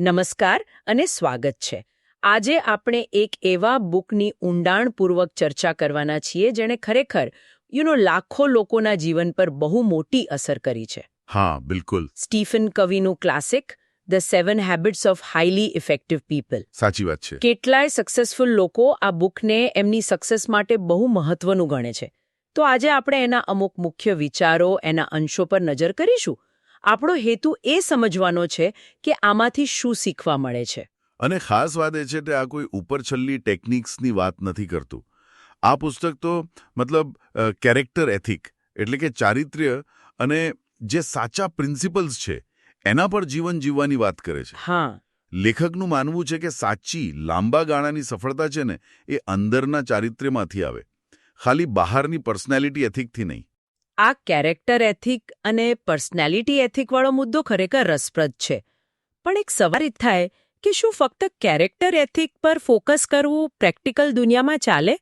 નમસ્કાર અને સ્વાગત છે. આજે આપણે એક એવા બુકની ઊંડાણપૂર્વક ચર્ચા કરવાના છીએ જેણે ખરેખર યુનો લાખો લોકોના જીવન પર બહુ મોટી અસર કરી છે. હા બિલકુલ. Stephen કવિનું classic the seven habits of highly effective people સાચી વાત છે. કેટલાય સક્સેસફુલ લોકો આ બુકને એમની સક્સેસ માટે બહુ મહત્વનું ગણે છે. તો આજે આપણે એના અમુક મુખ્ય વિચારો એના અંશો પર નજર કરીશું? આપણો હેતુ એ સમજવાનો છે કે આમાંથી શું શીખવા મળે છે. અને ખાસ વાત એ છે કે આ કોઈ ઉપરછલ્લી ટેકનિક્સની વાત નથી કરતું. આ પુસ્તક તો મતલબ કેરેક્ટર એથિક એટલે કે ચારિત્ર્ય અને જે સાચા પ્રિન્સિપલ્સ છે એના પર જીવન જીવવાની વાત કરે છે. હા. લેખકનું માનવું છે કે સાચી લાંબા ગાળાની સફળતા છે ને એ અંદરના ચારિત્ર્યમાંથી આવે. ખાલી બહારની પર્સનાલિટી એથિકથી નહીં. આ કેરેક્ટર એથિક અને પર્સનાલિટી એથિકવાળો મુદ્દો ખરેખર રસપ્રદ છે. પણ એક સવાર એ થાય કે શું ફક્ત કેરેક્ટર એથિક પર ફોકસ કરવું પ્રેક્ટિકલ દુનિયામાં ચાલે?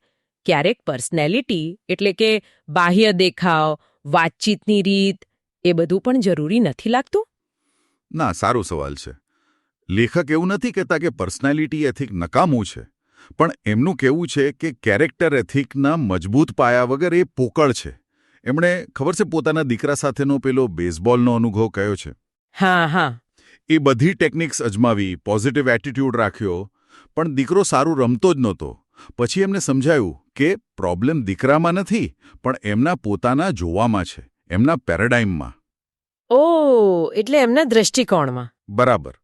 ક્યારેક પર્સનાલિટી એટલે કે બાહ્ય દેખાવ, વાતચીતની રીત, એ બધું પણ જરૂરી નથી લાગતું? ના, સારો સવાલ છે. લેખક એવું નથી કહેતા કે પર્સનાલિટી એથિક નકામું છે. પણ એમનું કહેવું છે કે કેરેક્ટર એથિકના મજબૂત પાયા વગર એ પોકળ છે. એમણે ખબર છે પોતાના દીકરા સાથેનો પેલો બેઝબોલનો અનુભવ કયો છે? હા હા. એ બધી ટેકનિક્સ અજમાવી પોઝિટિવ એટીટ્યૂડ રાખ્યો પણ દીકરો સારું રમતો જ નહોતો. પછી એમને સમજાયું કે પ્રોબ્લેમ દીકરામાં નથી પણ એમના પોતાના જોવામાં છે એમના પેરાડાઇમમાં ઓ એટલે એમના દ્રષ્ટિકોણમાં. બરાબર.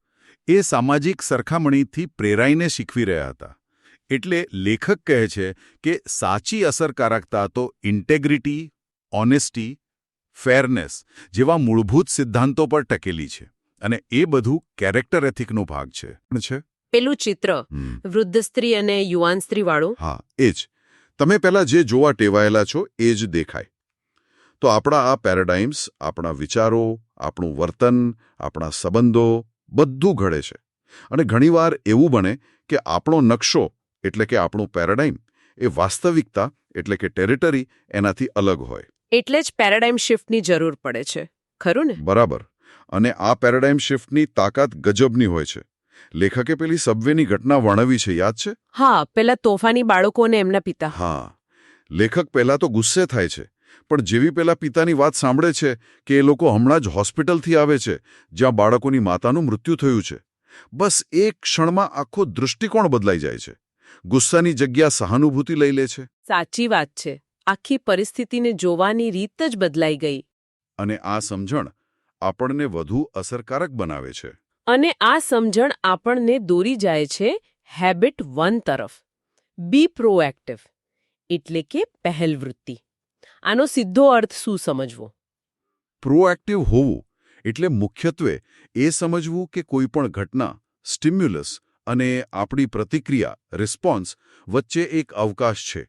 એ સામાજિક સરખામણીથી પ્રેરાઈને શીખવી રહ્યા હતા. એટલે લેખક કહે છે કે સાચી અસરકારકતા તો ઇન્ટેગ્રિટી ઓનેસ્ટી ફેરનેસ જેવા મૂળભૂત સિદ્ધાંતો પર ટકેલી છે. અને એ બધું કેરેક્ટર એથિકનો ભાગ છે. છે? પેલું ચિત્ર વૃદ્ધ સ્ત્રી અને યુવાન સ્ત્રી વાળું હા એ જ. તમે પહેલા જે જોવા ટેવાયેલા છો એ જ દેખાય. તો આપણા આ પેરાડાઇમ્સ આપણા વિચારો આપણું વર્તન આપણા સંબંધો બધું ઘડે છે. અને ઘણીવાર એવું બને કે આપણો નકશો એટલે કે આપણું પેરાડાઇમ એ વાસ્તવિકતા એટલે કે ટેરિટરી એનાથી અલગ હોય. એટલે જ પેરાડાઇમ શિફ્ટની જરૂર પડે છે. ખરું ને? બરાબર. અને આ પેરાડાઇમ શિફ્ટની તાકાત ગજબની હોય છે. લેખકે પેલી સબવેની ઘટના વર્ણવી છે યાદ છે? હા પેલા તોફાની બાળકોને એમના પિતા. હા. લેખક પહેલા તો ગુસ્સે થાય છે પણ જેવી પેલા પિતાની વાત સાંભળે છે કે એ લોકો હમણાં જ હોસ્પિટલથી આવે છે જ્યાં બાળકોની માતાનું મૃત્યુ થયું છે. બસ એક ક્ષણમાં આખો દૃષ્ટિકોણ બદલાઈ જાય છે. ગુસ્સાની જગ્યા સહાનુભૂતિ લઈ લે છે. સાચી વાત છે. આખી પરિસ્થિતિને જોવાની રીત જ બદલાઈ ગઈ. અને આ સમજણ આપણને વધુ અસરકારક બનાવે છે. અને આ સમજણ આપણને દોરી જાય છે હેબિટ વન તરફ. બી પ્રોએક્ટિવ એટલે કે પહેલવૃત્તિ આનો સીધો અર્થ શું સમજવો? પ્રોએક્ટિવ હોવું એટલે મુખ્યત્વે એ સમજવું કે કોઈ પણ ઘટના સ્ટિમ્યુલસ અને આપણી પ્રતિક્રિયા રિસ્પોન્સ વચ્ચે એક અવકાશ છે.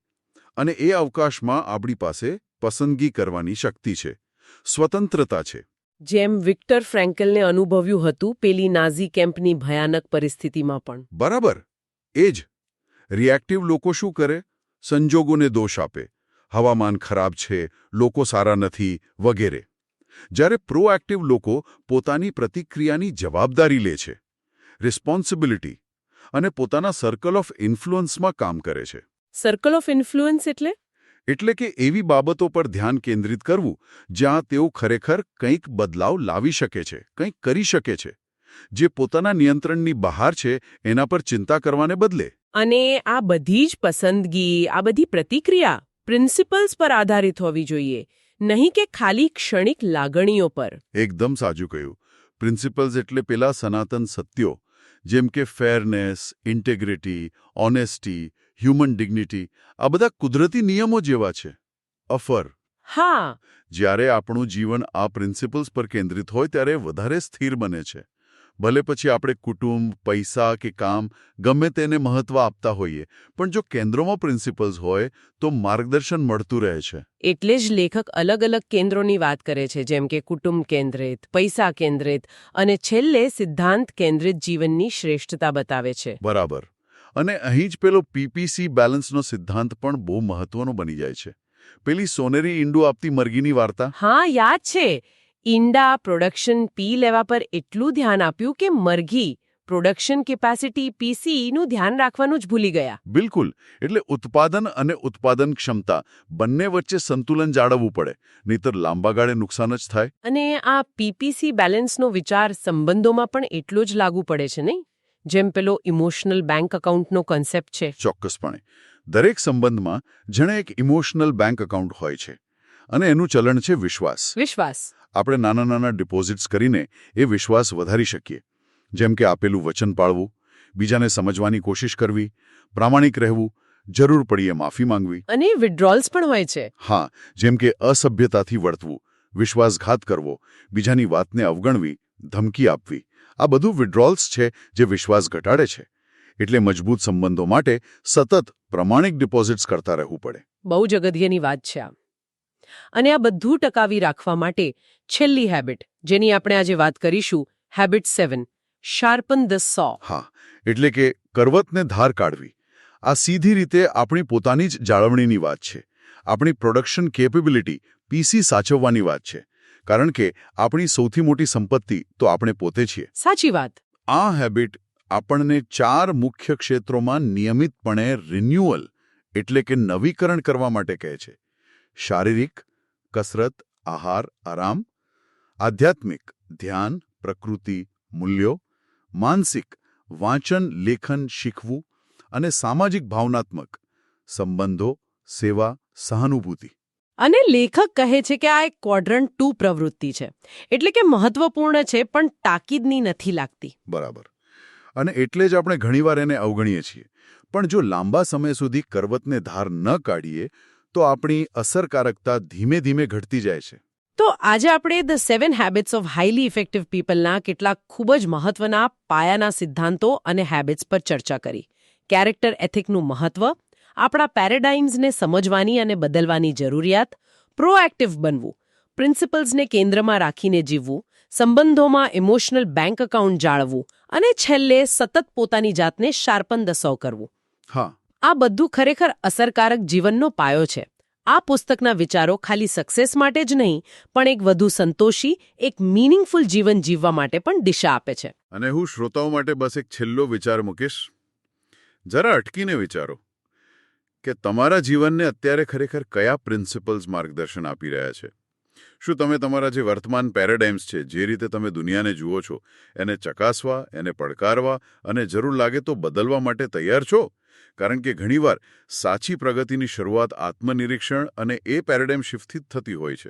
અને એ અવકાશમાં આપણી પાસે પસંદગી કરવાની શક્તિ છે. સ્વતંત્રતા છે. જેમ વિક્ટર ફ્રેન્કલને અનુભવ્યું હતું પેલી નાઝી કેમ્પની ભયાનક પરિસ્થિતિમાં પણ. બરાબર. એ જ. રિએક્ટિવ લોકો શું કરે? સંજોગોને દોષ આપે. હવામાન ખરાબ છે લોકો સારા નથી વગેરે. જ્યારે પ્રોએક્ટિવ લોકો પોતાની પ્રતિક્રિયાની જવાબદારી લે છે. રિસ્પોન્સિબિલિટી અને પોતાના સર્કલ ઓફ ઇન્ફ્લુઅન્સમાં કામ કરે છે. સર્કલ ઓફ ઇન્ફ્લુઅન્સ એટલે? એટલે કે એવી બાબતો પર ધ્યાન કેન્દ્રિત કરવું જ્યાં તેઓ ખરેખર કંઈક બદલાવ લાવી શકે છે કંઈક કરી શકે છે. જે પોતાના નિયંત્રણની બહાર છે એના પર ચિંતા કરવાને બદલે. અને આ બધી જ પસંદગી આ બધી પ્રતિક્રિયા પ્રિન્સિપલ્સ પર આધારિત હોવી જોઈએ નહીં કે ખાલી ક્ષણિક લાગણીઓ પર. એકદમ સાચું કહ્યું. પ્રિન્સિપલ્સ એટલે પેલા સનાતન સત્યો જેમ કે fairness integrity honesty human dignity આ બધા કુદરતી નિયમો જેવા છે. અફર. હા. જ્યારે આપણું જીવન આ પ્રિન્સિપલ્સ પર કેન્દ્રિત હોય ત્યારે વધારે સ્થિર બને છે. ભલે પછી આપણે કુટુંબ પૈસા કે કામ ગમે તેને મહત્વ આપતા હોઈએ પણ જો કેન્દ્રોમાં પ્રિન્સિપલ્સ હોય તો માર્ગદર્શન મળતું રહે છે. એટલે જ લેખક અલગ અલગ કેન્દ્રોની વાત કરે છે જેમ કે કુટુંબ કેન્દ્રિત પૈસા કેન્દ્રિત અને છેલ્લે સિદ્ધાંત કેન્દ્રિત જીવનની શ્રેષ્ઠતા બતાવે છે. બરાબર. અને અહીં જ પેલો પીપીસી બેલેન્સનો સિદ્ધાંત પણ બહુ મહત્વનો બની જાય છે. પેલી સોનેરી ઈંડું આપતી મરઘીની વાર્તા? હા યાદ છે. ઈંડા પ્રોડક્શન પી લેવા પર એટલું ધ્યાન આપ્યું કે મરઘી પ્રોડક્શન કેપેસિટી પીસીનું ધ્યાન રાખવાનું જ ભૂલી ગયા. બિલકુલ. એટલે ઉત્પાદન અને ઉત્પાદન ક્ષમતા બંને વચ્ચે સંતુલન જાળવવું પડે નહીતર લાંબા ગાળે નુકસાન જ થાય. અને આ પીપીસી બેલેન્સનો વિચાર સંબંધોમાં પણ એટલો જ લાગુ પડે છે નહીં? જેમ પેલો ઇમોશનલ બેંક એકાઉન્ટનો કન્સેપ્ટ છે. ચોક્કસપણે. દરેક સંબંધમાં જેણે એક ઇમોશનલ બેંક એકાઉન્ટ હોય છે અને એનું ચલણ છે વિશ્વાસ. વિશ્વાસ. આપણે નાના નાના ડિપોઝિટ્સ કરીને એ વિશ્વાસ વધારી શકીએ. જેમ કે આપેલું વચન પાળવું બીજાને સમજવાની કોશિશ કરવી પ્રામાણિક રહેવું જરૂર પડીએ માફી માંગવી. અને વિડ્રોલ્સ પણ હોય છે. હા જેમ કે અસભ્યતાથી વર્તવું વિશ્વાસઘાત કરવો બીજાની વાતને અવગણવી ધમકી આપવી. આ બધું વિડ્રોલ્સ છે જે વિશ્વાસ ઘટાડે છે. એટલે મજબૂત સંબંધો માટે સતત પ્રમાણિક ડિપોઝિટ્સ કરતા રહેવું પડે. બહુ જ અગત્યની વાત છે આ. અને આ બધું ટકાવી રાખવા માટે છેલ્લી હેબિટ જેની આપણે આજે વાત કરીશું હેબિટ સેવન શાર્પન ધ સો હા એટલે કે કરવતને ધાર કાઢવી. આ સીધી રીતે આપણી પોતાની જ જાળવણીની વાત છે. આપણી પ્રોડક્શન કેપેબિલિટી પીસી સાચવવાની વાત છે. કારણ કે આપણી સૌથી મોટી સંપત્તિ તો આપણે પોતે છીએ. સાચી વાત. આ હેબિટ આપણને ચાર મુખ્ય ક્ષેત્રોમાં નિયમિતપણે રિન્યુઅલ એટલે કે નવીકરણ કરવા માટે કહે છે. શારીરિક કસરત આહાર આરામ આધ્યાત્મિક ધ્યાન પ્રકૃતિ મૂલ્યો માનસિક વાંચન લેખન શીખવું અને સામાજિક ભાવનાત્મક સંબંધો સેવા સહાનુભૂતિ. અને લેખક કહે છે કે આ એક ક્વોડ્રન્ટ ટુ પ્રવૃત્તિ છે. એટલે કે મહત્વપૂર્ણ છે પણ તાકીદની નથી લાગતી. બરાબર. અને એટલે જ આપણે ઘણીવાર એને અવગણીએ છીએ. પણ જો લાંબા સમય સુધી કરવતને ધાર ન કાઢીએ તો આપણી અસરકારકતા ધીમે ધીમે ઘટતી જાય છે. તો આજે આપણે the seven habits of highly effective પીપલના કેટલાક ખૂબ જ મહત્વના પાયાના સિદ્ધાંતો અને હેબિટ્સ પર ચર્ચા કરી. કેરેક્ટર એથિકનું મહત્વ આપણા પેરેડાઇમ્સને સમજવાની અને બદલવાની જરૂરિયાત પ્રોએક્ટિવ બનવું પ્રિન્સિપલ્સને કેન્દ્રમાં રાખીને જીવવું સંબંધોમાં ઇમોશનલ બેંક એકાઉન્ટ જાળવવું અને છેલ્લે સતત પોતાની જાતને શાર્પન દસો કરવું. હા. આ બધું ખરેખર અસરકારક જીવનનો પાયો છે. આ પુસ્તકના વિચારો ખાલી સક્સેસ માટે જ નહીં પણ એક વધુ સંતોષી એક મીનિંગફુલ જીવન જીવવા માટે પણ દિશા આપે છે. અને હું શ્રોતાઓ માટે બસ એક છેલ્લો વિચાર મૂકીશ. જરા અટકીને વિચારો. કે તમારા જીવનને અત્યારે ખરેખર કયા પ્રિન્સિપલ્સ માર્ગદર્શન આપી રહ્યા છે? શું તમે તમારા જે વર્તમાન પેરેડાઇમ્સ છે, જે રીતે તમે દુનિયાને જુઓ છો, એને ચકાસવા, એને પડકારવા અને જરૂર લાગે તો બદલવા માટે તૈયાર છો? કારણ કે ઘણીવાર સાચી પ્રગતિની શરૂઆત આત્મનિરીક્ષણ અને એ પેરેડાઇમ શિફ્ટથી જ થતી હોય છે.